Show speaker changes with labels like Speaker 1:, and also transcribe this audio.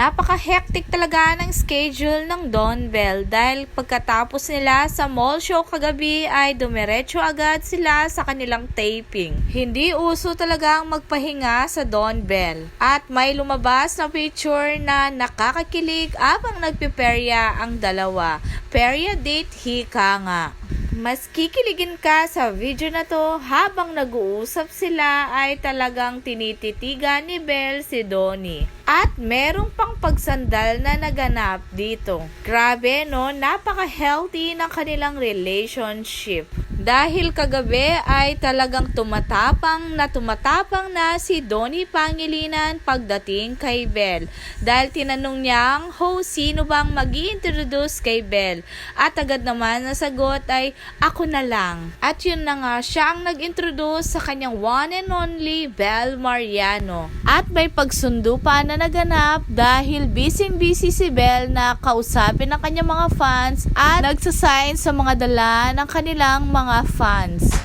Speaker 1: Napaka-hectic talaga ng schedule ng Don Bell dahil pagkatapos nila sa mall show kagabi ay dumiretso agad sila sa kanilang taping. Hindi uso talaga ang magpahinga sa Don Bell. At may lumabas na picture na nakakakilig abang nagpiperya ang dalawa. Perya date hika nga. Mas kikiligin ka sa video na to habang nag-uusap sila ay talagang tinititigan ni Belle si Donnie. At merong pang pagsandal na naganap dito. Grabe no, napaka-healthy ng kanilang relationship. Dahil kagabi ay talagang tumatapang na tumatapang na si Donnie Pangilinan pagdating kay Belle. Dahil tinanong niyang, ho, sino bang mag introduce kay Belle? At agad naman nasagot ay, ako na lang. At yun na nga, siya ang nag-introduce sa kanyang one and only Belle Mariano. At may pagsundo pa na naganap dahil busy-busy si Belle na kausapin ng kanyang mga fans at nagsasign sa mga dala ng kanilang mga fans.